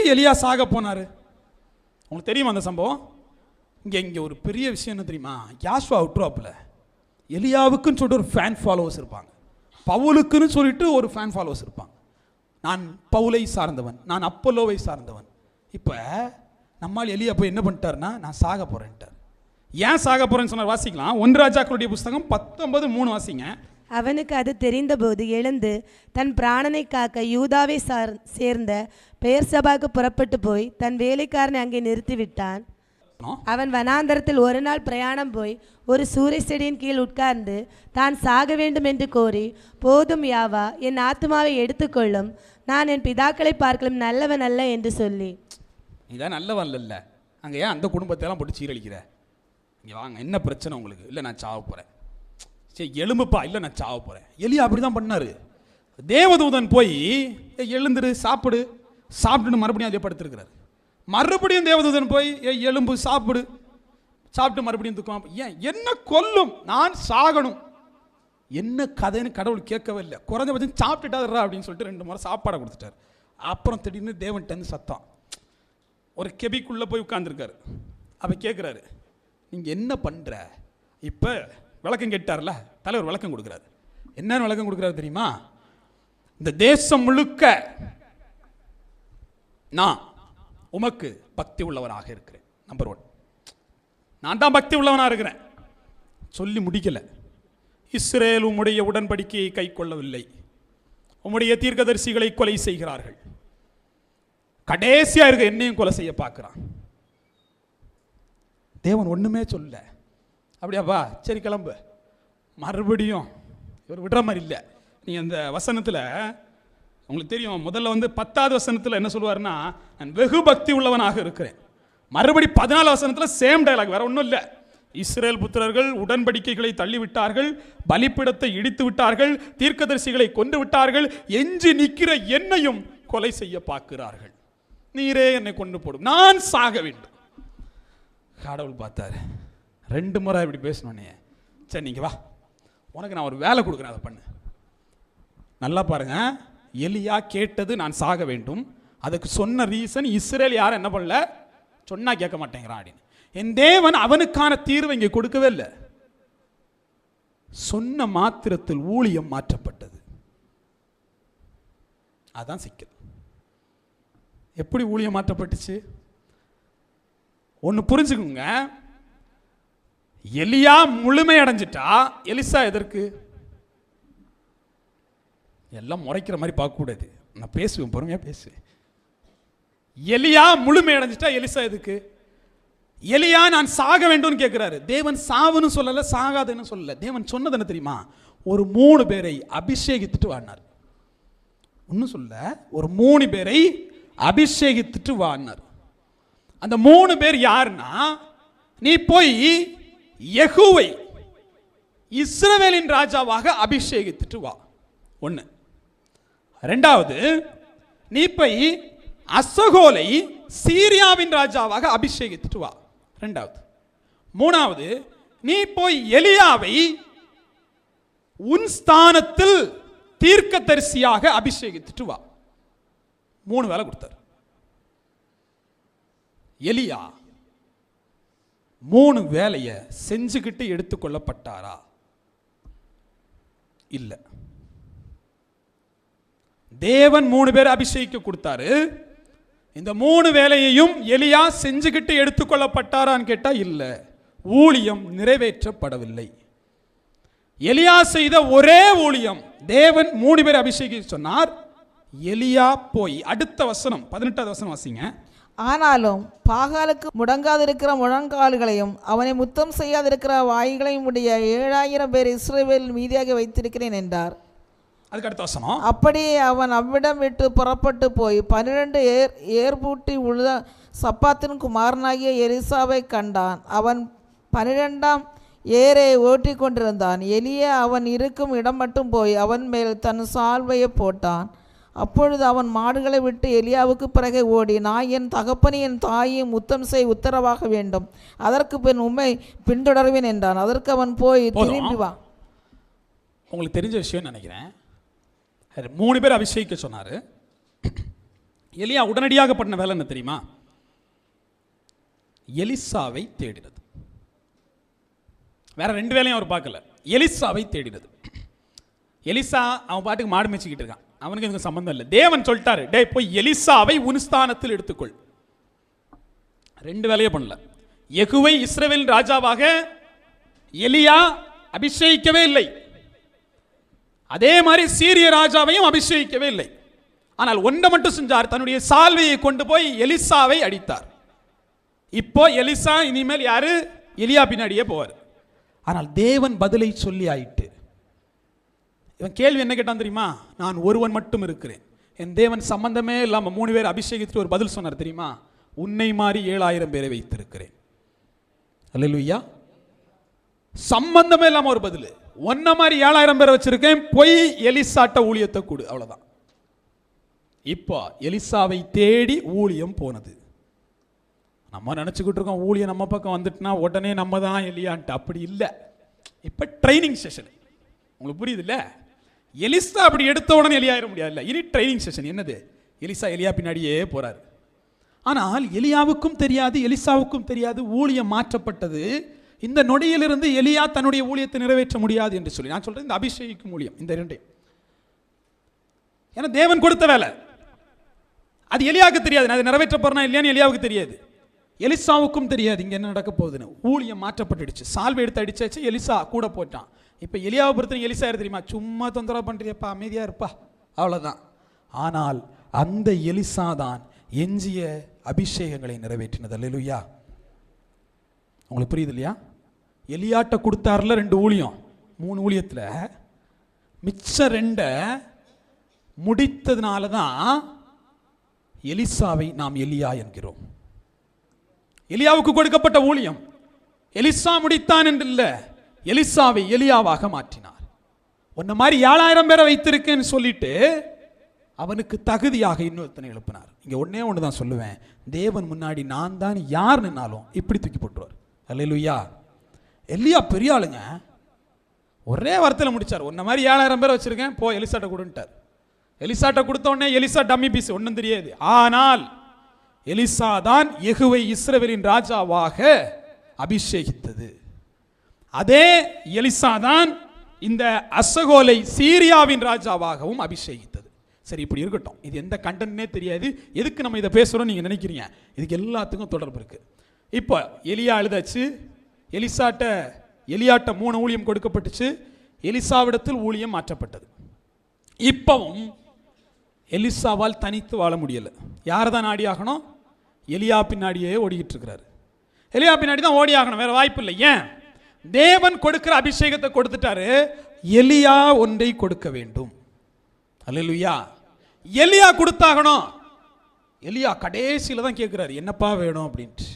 எதுக்கு எலியா சாக போனாரு? உங்களுக்கு தெரியுமா அந்த சம்பவம்? இங்கே இங்கே ஒரு பெரிய விஷயம் என்ன தெரியுமா? யாஷ்வா விட்டுருவாப்புல எலியாவுக்குன்னு சொல்லிட்டு ஒரு ஃபேன் ஃபாலோவர்ஸ் இருப்பாங்க. பவுலுக்குன்னு சொல்லிட்டு ஒரு ஃபேன் ஃபாலோவர்ஸ் இருப்பாங்க. நான் பவுலை சார்ந்தவன். நான் அப்பல்லோவை சார்ந்தவன். இப்போ நம்மால் எலியா போய் என்ன பண்ணிட்டாருன்னா நான் சாக போகிறேன்ட்டார் ஏன் சாக போகிறேன்னு சொன்னார்? வாசிக்கலாம். ஒன்றாஜாக்களுடைய புஸ்தகம் பத்தொன்பது மூணு வாசிங்க. அவனுக்கு அது தெரிந்தபோது எழுந்து தன் பிராணனை காக்க யூதாவை சார் சேர்ந்த பெயர் சபாக்கு புறப்பட்டு போய் தன் வேலைக்காரனை அங்கே நிறுத்திவிட்டான். அவன் வனாந்தரத்தில் ஒரு நாள் பிரயாணம் போய் ஒரு சூரிய செடியின் கீழ் உட்கார்ந்து தான் சாக வேண்டும் என்று கோரி போதும் யாவா என் ஆத்துமாவை எடுத்துக்கொள்ளும். நான் என் பிதாக்களை பார்க்கலும் நல்லவன் அல்ல என்று சொல்லி. இதான் நல்லவன் இல்லைல்ல அங்கே ஏன் அந்த குடும்பத்தையெல்லாம் போட்டு சீரழிக்கிற? இங்கே வாங்க என்ன பிரச்சனை உங்களுக்கு? இல்லை நான் சாவ போகிறேன் சரி எலும்புப்பா இல்லை நான் சாவ போகிறேன் எலியா அப்படி தான் பண்ணார். தேவதூதன் போய் "ஏய், எழுந்துரு சாப்பிடு. சாப்பிட்டுன்னு மறுபடியும் அதே படுத்திருக்கிறார் மறுபடியும் தேவதூதன் போய் "ஏய், எலும்பு சாப்பிடு. சாப்பிட்டு மறுபடியும் தூக்கம். ஏன் என்ன கொல்லும்? நான் சாகணும். என்ன கதைன்னு கடவுள் கேட்கவே இல்லை. குறைஞ்சபட்சம் சாப்பிட்டுட்டாருடா அப்படின்னு சொல்லிட்டு ரெண்டு முறை சாப்பாடை கொடுத்துட்டார். அப்புறம் திடீர்னு தேவன்கிட்ட சத்தம். ஒரு கெபிக்குள்ளே போய் உட்காந்துருக்காரு அப்போ கேட்குறாரு நீங்கள் என்ன பண்ணுற இப்போ விளக்கம் கேட்டார்ல தலைவர் விளக்கம் கொடுக்குறாரு. என்னன்னு விளக்கம் கொடுக்குறாரு தெரியுமா? இந்த தேசம் முழுக்க நான் உமக்கு பக்தி உள்ளவனாக இருக்கிறேன் நம்பர் ஒன் நான் தான் பக்தி உள்ளவனாக இருக்கிறேன். சொல்லி முடிக்கலை. இஸ்ரேல் உம்முடைய உடன்படிக்கையை கை கொள்ளவில்லை. உம்முடைய தீர்க்கதரிசிகளை கொலை செய்கிறார்கள். கடைசியா இருக்க என்னையும் கொலை செய்ய பார்க்குறான். தேவன் ஒண்ணுமே சொல்ல அப்படியாப்பா? சரி கிளம்பு. மறுபடியும் இவர் விடுற மாதிரி இல்லை. நீ அந்த வசனத்தில் உங்களுக்கு தெரியும் முதல்ல வந்து பத்தாவது வசனத்தில் என்ன சொல்லுவார்னா நான் வெகு பக்தி உள்ளவனாக இருக்கிறேன். மறுபடி பதினாலு வசனத்தில் சேம் டைலாக் வேற ஒன்றும் இல்லை. இஸ்ரேல் புத்திரர்கள் உடன்படிக்கைகளை தள்ளிவிட்டார்கள் பலிப்பிடத்தை இடித்து விட்டார்கள் தீர்க்கதரிசிகளை கொண்டு விட்டார்கள் எஞ்சி நிற்கிற என்னையும் கொலை செய்ய பார்க்கிறார்கள். நீரே என்னை கொண்டு போடும். நான் சாக வேண்டும். கடவுள் பார்த்தாரு. ரெண்டு முறை இப்படி பேசணுன்னே சரி நீங்கள் வா. உனக்கு நான் ஒரு வேலை கொடுக்குறேன் அதை பண்ணு. நல்லா பாருங்க எலியா கேட்டது நான் சாக வேண்டும். அதுக்கு சொன்ன ரீசன் இஸ்ரேல் யாரும் என்ன பண்ணல? சொன்னா கேட்க மாட்டேங்கிறான் அப்படின்னு. என் தேவன் அவனுக்கான தீர்வை இங்கே கொடுக்கவே இல்லை. சொன்ன மாத்திரத்தில் ஊழியம் மாற்றப்பட்டது. அதுதான் சிக்கல். எப்படி ஊழியம் மாற்றப்பட்டுச்சு? ஒன்று புரிஞ்சுக்குங்க. எலியா முழுமை அடைஞ்சிட்டா எலிசா எதற்கு? எல்லாம் முறைக்கிற மாதிரி பார்க்கக்கூடாது. நான் பேசுவேன் பொறுமையாக பேசுவேன். எலியா முழுமை அடைஞ்சிட்டா எலிசா எதுக்கு? எலியா நான் சாக வேண்டும்னு கேட்குறாரு தேவன் சாவுன்னு சொல்லலை சாகாதுன்னு சொல்லலை. தேவன் சொன்னது என்ன தெரியுமா? ஒரு மூணு பேரை அபிஷேகித்துட்டு வாடினார் ஒன்றும் சொல்ல ஒரு மூணு பேரை அபிஷேகித்துட்டு வாடினார் அந்த மூணு பேர் யாருன்னா நீ போய் யெகூவை இஸ்ரவேலின் ராஜாவாக அபிஷேகித்துட்டு வா. ஒன்று ரெண்டாவது நீ போய் அசகோலை சீரியாவின் ராஜாவாக அபிஷேகித்துட்டு வா. ரெண்டாவது. மூணாவது நீ போய் எலியாவை உன் ஸ்தானத்தில் தீர்க்கதரிசியாக அபிஷேகித்துட்டு வா. மூணு வேலை கொடுத்தார். எலியா மூணு வேலையை செஞ்சுக்கிட்டு எடுத்துக்கொள்ளப்பட்டாரா? இல்லை. தேவன் மூணு பேர் அபிஷேகிக்க கொடுத்தாரு. இந்த மூணு வேலையையும் எலியா செஞ்சுக்கிட்டு எடுத்துக்கொள்ளப்பட்டாரான்னு கேட்டா இல்லை. ஊழியம் நிறைவேற்றப்படவில்லை. எலியா செய்த ஒரே ஊழியம் தேவன் மூணு பேர் அபிஷேகி சொன்னார். எலியா போய் அடுத்த வசனம் பதினெட்டாவது வசனம் வாசிங்க. ஆனாலும் பாகாலுக்கு முடங்காதிருக்கிற முழங்கால்களையும் அவனை முத்தம் செய்யாதிருக்கிற வாய்களையும் உடைய ஏழாயிரம் பேர் இஸ்ரவேலில் மீதியாக வைத்திருக்கிறேன் என்றார். அதுக்கு அப்படியே அவன் அவ்விடம் விட்டு புறப்பட்டு போய் பன்னிரண்டு ஏர் ஏர்பூட்டி உள்ள சப்பாத்தின் குமாரனாகிய எலிசாவை கண்டான். அவன் பன்னிரெண்டாம் ஏரை ஓட்டி கொண்டிருந்தான் எலிய அவன் இருக்கும் இடம் மட்டும் போய் அவன் மேல் தன் சால்வையை போட்டான். அப்பொழுது அவன் மாடுகளை விட்டு எலியாவுக்கு பிறகு ஓடி நான் என் தகப்பனை என் தாயையும் முத்தம் செய் உத்தரவாக வேண்டும். அதற்கு பின் உம்மை பின்தொடர்வேன் என்றான். அதற்கு அவன் போய். திரும்பி வா. உங்களுக்கு தெரிஞ்ச விஷயம் நினைக்கிறேன். மூணு பேர் அபிஷேகிக்க சொன்னார். எலியா உடனடியாக பண்ண வேலை என்ன தெரியுமா? எலிசாவை தேடினது. வேற ரெண்டு வேலையும் அவர் பார்க்கல. எலிசாவை தேடினது. எலிசா அவன் பாட்டுக்கு மாடு மேய்ச்சிக்கிட்டு இருக்கான். அவனுக்கு இதுக்கு சம்மந்தம் இல்லை. தேவன் சொல்லிட்டாரு டே போய் எலிசாவை உன்ஸ்தானத்தில் எடுத்துக்கொள். ரெண்டு வேலையே பண்ணல. எகுவை இஸ்ரேவேல் ராஜாவாக எலியா அபிஷேகிக்கவே இல்லை. அதே மாதிரி சீரிய ராஜாவையும் அபிஷேகிக்கவே இல்லை. ஆனால் ஒன்றை மட்டும் செஞ்சார் தன்னுடைய சால்வையை கொண்டு போய் எலிசாவை அடித்தார். இப்போ எலிசா இனிமேல் யாரு? எலியா பின்னாடியே போவார். ஆனால் தேவன் பதிலை சொல்லி ஆயிட்டு இவன் கேள்வி என்ன கேட்டான் தெரியுமா? நான் ஒருவன் மட்டும் இருக்கிறேன். என் தேவன் சம்பந்தமே இல்லாமல் மூணு பேர் அபிஷேகித்து ஒரு பதில் சொன்னார் தெரியுமா? உன்னை மாறி ஏழாயிரம் பேரை வைத்திருக்கிறேன். அல்லேலூயா. சம்பந்தமே இல்லாமல் ஒரு பதில். ஒன்ன மாதிரி ஏழாயிரம் பேரை வச்சிருக்கேன். போய் எலிசாட்ட ஊழியத்தை கொடு. அவ்வளோதான் இப்போ எலிசாவை தேடி ஊழியம் போனது. நம்ம நினச்சிக்கிட்டு இருக்கோம் ஊழியம் நம்ம பக்கம் வந்துட்டுனா உடனே நம்ம தான் எலியான்ட்டு. அப்படி இல்லை. இப்போ ட்ரைனிங் செஷன் உங்களுக்கு புரியுதுல்ல? எலிசா அப்படி எடுத்த உடனே எலியாயிர முடியாதுல்ல இனி ட்ரைனிங் செஷன் என்னது? எலிசா எலியா பின்னாடியே போறாரு. ஆனால் எலியாவுக்கும் தெரியாது எலிசாவுக்கும் தெரியாது ஊழியம் மாற்றப்பட்டது. இந்த நொடியிலிருந்து எலியா தன்னுடைய ஊழியத்தை நிறைவேற்ற முடியாது என்று சொல்லி. நான் சொல்றேன் இந்த அபிஷேகிக்கும் ஊழியம் இந்த ரெண்டையும் ஏன்னா தேவன் கொடுத்த வேலை. அது எலியாவுக்கு தெரியாது. நான் அதை நிறைவேற்ற போறேனா இல்லையான்னு எலியாவுக்கு தெரியாது. எலிசாவுக்கும் தெரியாது. இங்கே என்ன நடக்க போகுதுன்னு? ஊழியம் மாற்றப்பட்டுடுச்சு. சால்வை எடுத்து அடிச்சாச்சு எலிசா கூட போட்டான் இப்போ எலியாவை பொறுத்தவரைக்கும் எலிசாயர் தெரியுமா? சும்மா தொந்தரவு பண்ணுறியப்பா அமைதியா இருப்பா. அவ்வளோதான் ஆனால் அந்த எலிசா தான் எஞ்சிய அபிஷேகங்களை நிறைவேற்றினது. அல்லேலூயா. உங்களுக்கு புரியுது இல்லையா? எலியாட்ட கொடுத்தாருல ரெண்டு ஊழியம். மூணு ஊழியத்துல மிச்ச ரெண்டை முடித்ததுனால தான் எலிசாவை நாம் எலியா என்கிறோம். எலியாவுக்கு கொடுக்கப்பட்ட ஊழியம். எலிசா முடித்தான் என்று இல்ல எலிசாவை எலியாவாக மாற்றினார். உன்ன மாதிரி ஏழாயிரம் பேரை வைத்திருக்கேன்னு சொல்லிட்டு அவனுக்கு தகுதியாக இன்னொருத்தனை எழுப்பினார். இங்க ஒன்னே ஒன்று தான் சொல்லுவேன். தேவன் முன்னாடி நான் தான் யார் நின்னாலும் இப்படி தூக்கி போட்டுருவார். அல்லேலூயா எலியா பெரிய ஆளுங்க. ஒரே வாரத்தில் முடிச்சார். உன்ன மாதிரி ஏழாயிரம் பேரை வச்சிருக்கேன் போ எலிசாட்ட கொடுன்ட்டார். எலிசாட்டை கொடுத்த உடனே எலிசா டம்மி பீஸ் ஒன்றும் தெரியாது. ஆனால் எலிசா தான் எகுவை இஸ்ரவேலின் ராஜாவாக அபிஷேகித்தது. அதே எலிசா தான் இந்த அசகோலை சீரியாவின் ராஜாவாகவும் அபிஷேகித்தது. சரி இப்படி இருக்கட்டும். இது எந்த கண்டனே தெரியாது. எதுக்கு நம்ம இதை பேசுகிறோம் நீங்கள் நினைக்கிறீங்க? இதுக்கு எல்லாத்துக்கும் தொடர்பு இருக்குது இப்போ எலியா எழுதாச்சு எலிசாட்ட எலியாட்ட மூணு ஊழியம் கொடுக்கப்பட்டுச்சு. எலிசாவிடத்தில் ஊழியம் மாற்றப்பட்டது. இப்பவும் எலிசாவால் தனித்து வாழ முடியலை. யாரை தான் நாடி ஆகணும்? எலியா பின்னாடியே ஓடிக்கிட்டு இருக்கிறாரு. எலியா பின்னாடி தான் ஓடி ஆகணும். வேறு வாய்ப்பு இல்லை. ஏன்? தேவன் கொடுக்கிற அபிஷேகத்தை கொடுத்துட்டாரு. எலியா ஒன்றை கொடுக்க வேண்டும். அல்லேலூயா. எலியா கொடுத்தாகணும். எலியா கடைசியில் தான் கேட்குறாரு என்னப்பா வேணும்? அப்படின்ட்டு.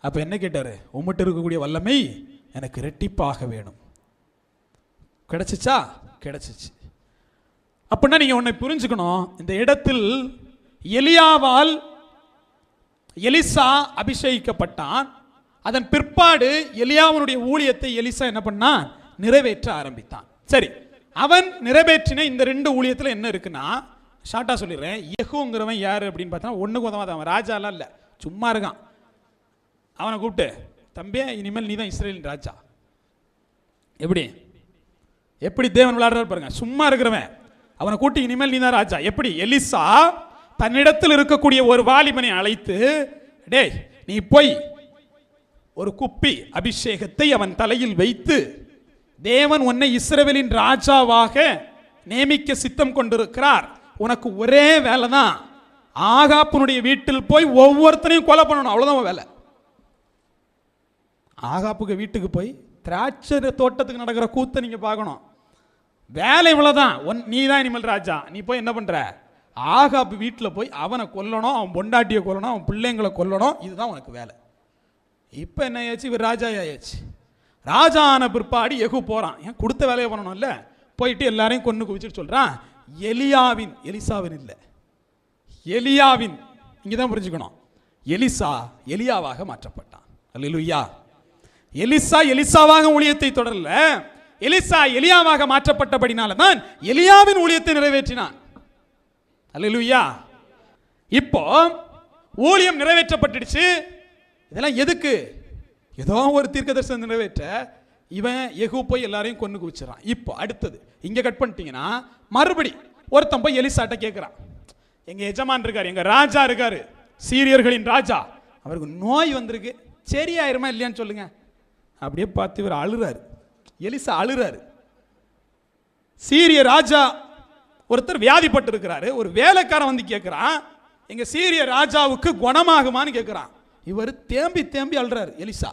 அப்போ என்ன கேட்டார்? உம்மிட்ட இருக்கக்கூடிய வல்லமை எனக்கு ரெட்டிப்பாக வேணும். கிடைச்சிச்சா? கிடைச்சிச்சு. அப்படின்னா நீங்கள் உன்னை புரிஞ்சுக்கணும். இந்த இடத்தில் எலியாவால் எலிசா அபிஷேகிக்கப்பட்டான். அதன் பிற்பாடு எலியாவனுடைய ஊழியத்தை எலிசா என்ன பண்ணா? நிறைவேற்ற ஆரம்பித்தான். சரி அவன் நிறைவேற்றின இந்த ரெண்டு ஊழியத்தில் என்ன இருக்குன்னா ஷார்ட்டாக சொல்லிடுறேன். யெகூங்கிறவன் யார் அப்படின்னு பார்த்தா ஒன்றுக்கு உதவாத அவன். ராஜாலாம் இல்லை. சும்மா இருக்கான். அவனை கூப்பிட்டு தம்பி இனிமேல் நீ தான் இஸ்ரேலின் ராஜா. எப்படி? எப்படி தேவன் விளையாடுறாரு பாருங்க. சும்மா இருக்கிறவன். அவனை கூட்டி இனிமேல் நீ தான் ராஜா. எப்படி? எலிசா தன்னிடத்தில் இருக்கக்கூடிய ஒரு வாலிபனை அழைத்து டேய் நீ போய் ஒரு குப்பி அபிஷேகத்தை அவன் தலையில் வைத்து தேவன் உன்னை இஸ்ரவேலின் ராஜாவாக நியமிக்க சித்தம் கொண்டிருக்கிறார். உனக்கு ஒரே வேலை தான் ஆகாப்புனுடைய வீட்டில் போய் ஒவ்வொருத்தனையும் கொலை பண்ணணும். அவ்வளோதான் வேலை. ஆகாப்புக்கு வீட்டுக்கு போய் திராட்சை தோட்டத்துக்கு நடக்கிற கூத்தை நீங்கள் பார்க்கணும். வேலை இவ்வளோதான் ஒன் நீ தான் இனிமேல் ராஜா. நீ போய் என்ன பண்ணுற ஆகாப்பு வீட்டில் போய் அவனை கொல்லணும் அவன் பொண்டாட்டியை கொல்லணும் அவன் பிள்ளைங்களை கொல்லணும். இதுதான் உனக்கு வேலை. இப்போ என்ன ஆயாச்சு இவர் ராஜா ஆயாச்சு ராஜா ஆன பிற்பாடு எகு போகிறான் ஏன் கொடுத்த வேலையை பண்ணணும்ல? போயிட்டு எல்லாரையும் கொன்று குவிச்சுட்டு சொல்கிறான் எலியாவின் எலிசாவின் இல்லை. எலியாவின் இங்கே தான் புரிஞ்சுக்கணும். எலிசா எலியாவாக மாற்றப்பட்டான். அல்லேலூயா. எலிசா எலிசாவாக ஊழியத்தை தொடரல. எலிசா எலியாவாக மாற்றப்பட்டபடினால தான் எலியாவின் ஊழியத்தை நிறைவேற்றினான். அல்லேலூயா. இப்போ ஊழியம் நிறைவேற்றப்பட்டுடுச்சு. இதெல்லாம் எதுக்கு? ஏதோ ஒரு தீர்க்க தரிசனம் நிறைவேற்ற இவன் எகு போய் எல்லாரையும் கொண்டு குவிச்சிடறான். இப்போ அடுத்தது இங்கே கட் பண்ணிட்டீங்கன்னா மறுபடி ஒருத்தன் போய் எலிசாட்ட கேட்குறான் எங்கள் எஜமான் இருக்கார் எங்கள் ராஜா இருக்கார் சீரியர்களின் ராஜா. அவருக்கு நோய் வந்திருக்கு. சரியாயிருமா இல்லையான்னு சொல்லுங்க. அப்படியே பார்த்து இவர் அழுறாரு. எலிசா அழுறாரு. சீரிய ராஜா ஒருத்தர் வியாதிப்பட்டு இருக்கிறாரு ஒரு வேலைக்காரன் வந்து கேட்குறான் எங்கள் சீரிய ராஜாவுக்கு குணமாகுமான்னு கேட்குறான் இவர் தேம்பி தேம்பி அழுறாரு எலிசா.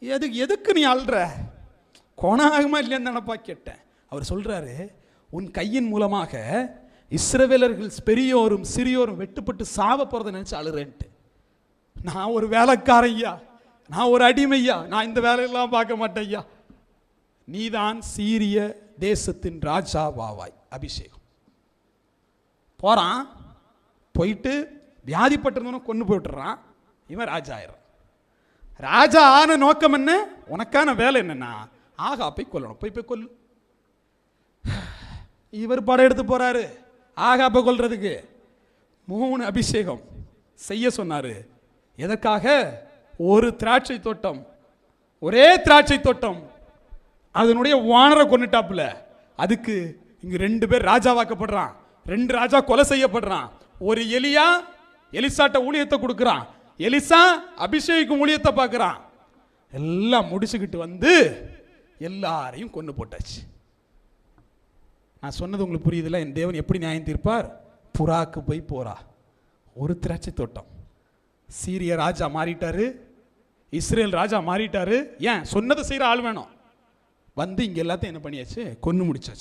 எதுக்கு எதுக்கு நீ அழுற கோணாகுமா ஆகுமா இல்லையான்னு தானப்பா கேட்டேன். அவர் சொல்றாரு உன் கையின் மூலமாக இஸ்ரவேலர்கள் பெரியோரும் சிறியோரும் வெட்டுப்பட்டு சாவ போகிறத நினச்சி அழுறேன்ட்டு. நான் ஒரு வேலைக்காரையா ஐயா. நான் ஒரு அடிமையா நான் இந்த வேலையெல்லாம் பார்க்க மாட்டேன் ஐயா. நீதான் சீரிய தேசத்தின் ராஜா வாவாய் அபிஷேகம். போறான் போயிட்டு வியாதிப்பட்டிருந்தவன கொண்டு போயிட்டுறான் இவன் ராஜா ஆயிடுறான். ராஜா ஆன நோக்கம் என்ன? உனக்கான வேலை என்னன்னா ஆகா போய் கொல்லணும். போய் போய் கொல்லு. இவர் படம் எடுத்து போறாரு. போய் கொல்றதுக்கு. மூணு அபிஷேகம் செய்ய சொன்னாரு. எதற்காக? ஒரு திராட்சை தோட்டம். ஒரே திராட்சை தோட்டம். அதனுடைய வானரை கொண்டுட்டாப்புல அதுக்கு இங்க ரெண்டு பேர் ராஜாவாக்கப்படுறான். ரெண்டு ராஜா கொலை செய்யப்படுறான். ஒரு எலியா எலிசாட்ட ஊழியத்தை கொடுக்குறான். எலிசா அபிஷேகம் ஊழியத்தை பார்க்குறான். எல்லாம் முடிச்சுக்கிட்டு வந்து எல்லாரையும் கொண்டு போட்டாச்சு. நான் சொன்னது உங்களுக்கு புரியுதுல்ல? என் தேவன் எப்படி நியாயம் தீர்ப்பார்? புறாக்கு போய் போறா. ஒரு திராட்சை தோட்டம். சீரிய ராஜா மாறிட்டாரு. இஸ்ரேல் ராஜா மாறிட்டாரு. ஏன்? சொன்னதை செய்கிற ஆள் வேணும். வந்து இங்கே எல்லாத்தையும் என்ன பண்ணியாச்சு? கொன்று முடிச்சாச்சு.